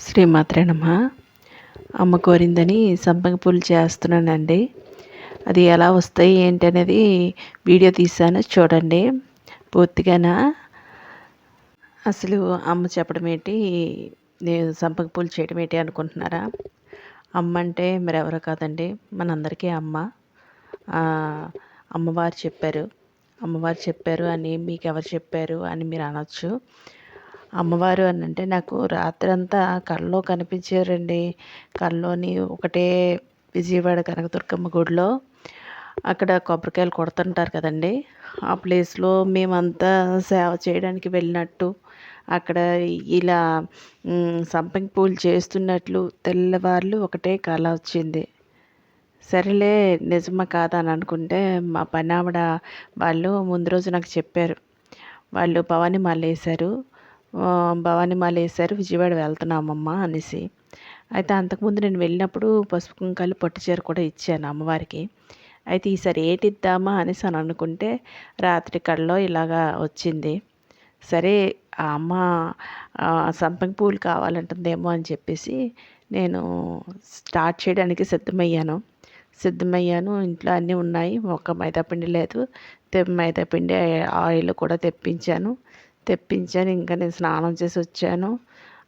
శ్రీమాత్రే నమ. అమ్మ కోరిందని సంపంగి పూలు చేస్తున్నానండి. అది ఎలా వస్తాయి ఏంటి అనేది వీడియో తీసాను చూడండి. పూర్తిగానా? అసలు అమ్మ చెప్పడం ఏంటి? నేను సంపంగి పూలు చేయడం ఏంటి అనుకుంటున్నారా? అమ్మ అంటే మరి ఎవరో కాదండి మనందరికీ అమ్మ. అమ్మవారు చెప్పారు. అమ్మవారు చెప్పారు అని మీకు ఎవరు చెప్పారు అని మీరు అనొచ్చు. అమ్మవారు అని అంటే నాకు రాత్రంతా కళ్ళలో కనిపించారండి. కళ్ళలోని ఒకటే విజయవాడ కనకదుర్గమ్మ గుడిలో అక్కడ కొబ్బరికాయలు కొడుతుంటారు కదండి. ఆ ప్లేస్లో మేమంతా సేవ చేయడానికి వెళ్ళినట్టు అక్కడ ఇలా సంపింగ్ పూలు చేస్తున్నట్లు తెల్లవార్లు ఒకటే కళ వచ్చింది. సరేలే నిజమా కాదా అని అనుకుంటే మా పని ఆవిడ వాళ్ళు ముందు రోజు నాకు చెప్పారు. వాళ్ళు భవానీ మాల వేశారు. భవానీ మాల వేశారు విజయవాడ వెళ్తున్నామమ్మ అనేసి. అయితే అంతకుముందు నేను వెళ్ళినప్పుడు పసుపు కుంకాలు పట్టు చీర కూడా ఇచ్చాను అమ్మవారికి. అయితే ఈసారి ఏటి ఇద్దామా అనేసి అని అనుకుంటే రాత్రి కళ్ళలో ఇలాగా వచ్చింది. సరే ఆ అమ్మ సంపంగి పూలు కావాలంటుందేమో అని చెప్పేసి నేను స్టార్ట్ చేయడానికి సిద్ధమయ్యాను. సిద్ధమయ్యాను ఇంట్లో అన్నీ ఉన్నాయి. ఒక మైదాపిండి లేదు. మైదాపిండి ఆయిల్ కూడా తెప్పించాను. తెప్పించాను. ఇంకా నేను స్నానం చేసి వచ్చాను.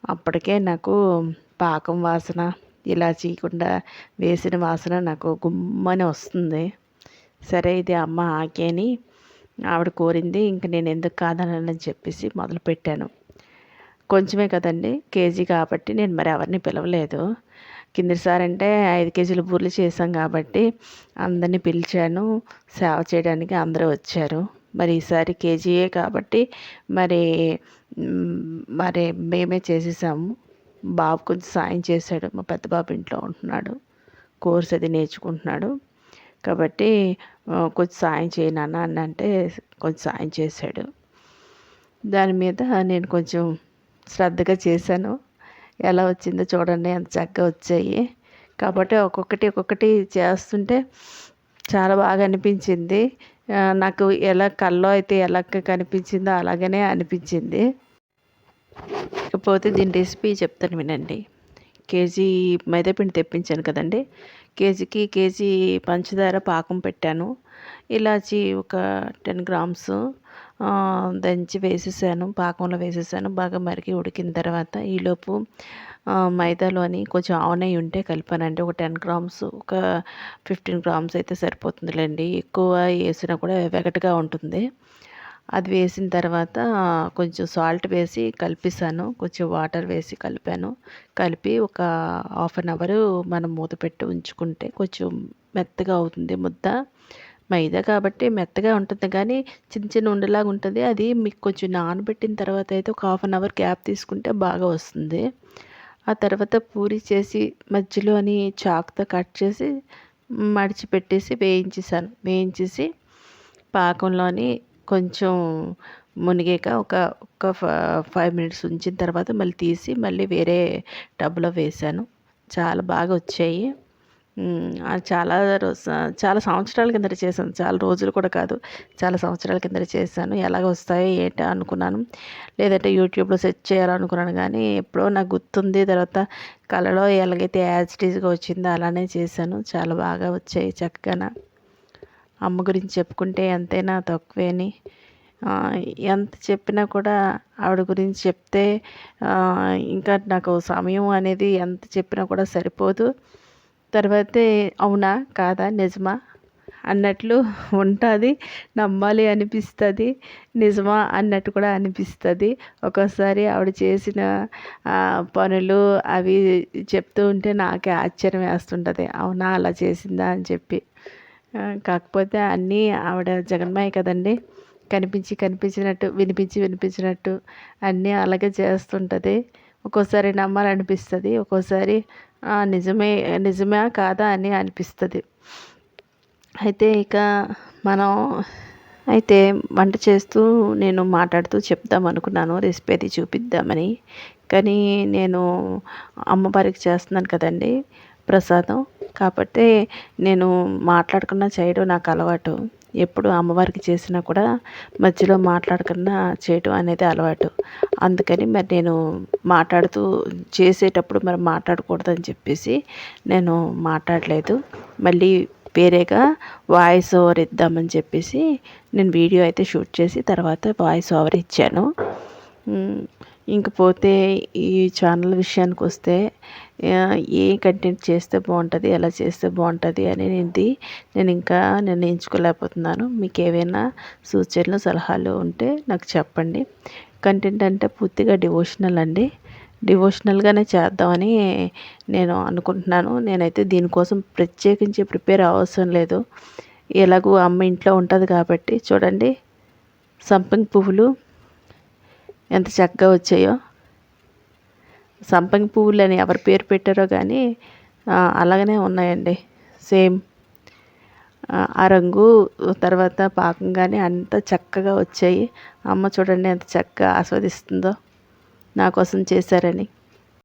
అప్పటికే నాకు పాకం వాసన ఇలా చేయకుండా వేసిన వాసన నాకు గుమ్మని వస్తుంది. సరే ఇది అమ్మ ఆకేని ఆవిడ కోరింది. ఇంక నేను ఎందుకు కాదనని చెప్పేసి మొదలుపెట్టాను. కొంచెమే కదండి కేజీ కాబట్టి నేను మరి ఎవరిని పిలవలేదు. కిందసారి అంటే ఐదు కేజీల బూర్లు చేశాం కాబట్టి అందరినీ పిలిచాను. సేవ చేయడానికి అందరూ వచ్చారు. మరి ఈసారి కేజీయే కాబట్టి మరి మరి మేమే చేసేసాము. బాబు కొంచెం సాయం చేశాడు. మా పెద్ద బాబు ఇంట్లో ఉంటున్నాడు. కోర్స్ అది నేర్చుకుంటున్నాడు. కాబట్టి కొంచెం సాయం చేయనన్న అని అంటే కొంచెం సాయం చేశాడు. దాని మీద నేను కొంచెం శ్రద్ధగా చేశాను. ఎలా వచ్చిందో చూడండి. ఎంత చక్కగా వచ్చాయి. కాబట్టి ఒక్కొక్కటి ఒక్కొక్కటి చేస్తుంటే చాలా బాగా అనిపించింది. నాకు ఎలా కల్లో అయితే ఎలా కనిపించిందో అలాగనే అనిపించింది. ఇకపోతే దీని రెసిపీ చెప్తాను వినండి. కేజీ మైదాపిండి తెప్పించాను కదండి. కేజీకి కేజీ పంచదార పాకం పెట్టాను. ఇలాచి ఒక టెన్ గ్రామ్స్ దంచి వేసేసాను పాకంలో వేసేసాను. బాగా మరిగి ఉడికిన తర్వాత ఈలోపు మైదాలోని కొంచెం ఆవునెయ్యి ఉంటే కలిపానండి ఒక టెన్ గ్రామ్స్ ఒక ఫిఫ్టీన్ గ్రామ్స్ అయితే సరిపోతుందిలేండి. ఎక్కువ వేసినా కూడా వెగటుగా ఉంటుంది. అది వేసిన తర్వాత కొంచెం సాల్ట్ వేసి కలిపిస్తాను కొంచెం వాటర్ వేసి కలిపాను. కలిపి ఒక హాఫ్ అన్ అవర్ మనం మూత పెట్టి ఉంచుకుంటే కొంచెం మెత్తగా అవుతుంది ముద్ద. మైదా కాబట్టి మెత్తగా ఉంటుంది కానీ చిన్న చిన్న ఉండలాగా ఉంటుంది. అది మీకు కొంచెం నానబెట్టిన తర్వాత అయితే ఒక హాఫ్ అన్ అవర్ గ్యాప్ తీసుకుంటే బాగా వస్తుంది. ఆ తర్వాత పూరి చేసి మధ్యలోని చాకుతో కట్ చేసి మడిచి పెట్టేసి వేయించేసాను వేయించేసి పాకంలోని కొంచెం మునిగాక ఒక ఒక ఫైవ్ మినిట్స్ ఉంచిన తర్వాత మళ్ళీ తీసి మళ్ళీ వేరే టబ్లో వేసాను చాలా బాగా వచ్చాయి. చాలా చాలా సంవత్సరాల కిందట చేశాను. చాలా రోజులు కూడా కాదు. చాలా సంవత్సరాల కిందట చేశాను. ఎలాగ వస్తాయో ఏంటో అనుకున్నాను. లేదంటే యూట్యూబ్లో సెర్చ్ చేయాలనుకున్నాను కానీ ఎప్పుడో నాకు గుర్తుంది. తర్వాత కళలో ఎలాగైతే యాజిటీజ్గా వచ్చిందో అలానే చేశాను. చాలా బాగా వచ్చాయి చక్కగా. అమ్మ గురించి చెప్పుకుంటే ఎంతైనా తక్కువేని ఎంత చెప్పినా కూడా ఆవిడ గురించి చెప్తే ఇంకా నాకు సమయం అనేది ఎంత చెప్పినా కూడా సరిపోదు. తర్వాతే అవునా? కాదా? నిజమా? అన్నట్లు ఉంటుంది. నమ్మాలి అనిపిస్తుంది. నిజమా? అన్నట్టు కూడా అనిపిస్తుంది. ఒక్కోసారి ఆవిడ చేసిన పనులు అవి చెప్తూ ఉంటే నాకే ఆశ్చర్యం వేస్తుంటుంది. అవునా? అలా చేసిందా? అని చెప్పి. కాకపోతే అన్నీ ఆవిడ జగన్మాయ కదండి. కనిపించి కనిపించినట్టు వినిపించి వినిపించినట్టు అన్నీ అలాగే చేస్తుంటుంది. ఒక్కోసారి నమ్మాలనిపిస్తుంది. ఒక్కోసారి నిజమే నిజమే కాదా అని అనిపిస్తుంది. అయితే ఇక మనం అయితే వంట చేస్తూ నేను మాట్లాడుతూ చెప్దాం అనుకున్నాను రెసిపీ అది చూపిద్దామని. కానీ నేను అమ్మవారికి చేస్తున్నాను కదండి ప్రసాదం. కాబట్టి నేను మాట్లాడకుండా చేయడం నాకు అలవాటు. ఎప్పుడు అమ్మవారికి చేసినా కూడా మధ్యలో మాట్లాడకుండా చేయటం అనేది అలవాటు. అందుకని మరి నేను మాట్లాడుతూ చేసేటప్పుడు మరి మాట్లాడకూడదని చెప్పేసి నేను మాట్లాడలేదు. మళ్ళీ వేరేగా వాయిస్ ఓవర్ ఇద్దామని చెప్పేసి నేను వీడియో అయితే షూట్ చేసి తర్వాత వాయిస్ ఓవర్ ఇచ్చాను. ఇంకపోతే ఈ ఛానల్ విషయానికి వస్తే ఏ కంటెంట్ చేస్తే బాగుంటుంది ఎలా చేస్తే బాగుంటుంది అనేది నేను ఇంకా నిర్ణయించుకోలేకపోతున్నాను. మీకు ఏవైనా సూచనలు సలహాలు ఉంటే నాకు చెప్పండి. కంటెంట్ అంటే పూర్తిగా డివోషనల్ అండి. డివోషనల్గానే చేద్దామని నేను అనుకుంటున్నాను. నేనైతే దీనికోసం ప్రత్యేకించి ప్రిపేర్ అవసరం లేదు. ఎలాగో అమ్మ ఇంట్లో ఉంటుంది కాబట్టి చూడండి. సంపంగి పువ్వులు ఎంత చక్కగా వచ్చాయో. సంపంగి పువ్వులు అని ఎవరు పేరు పెట్టారో కానీ అలాగనే ఉన్నాయండి. సేమ్. ఆ రంగు తర్వాత పాకం కానీ అంత చక్కగా వచ్చాయి. అమ్మ చూడండి ఎంత చక్కగా ఆస్వాదిస్తుందో. నా కోసం చేశారని.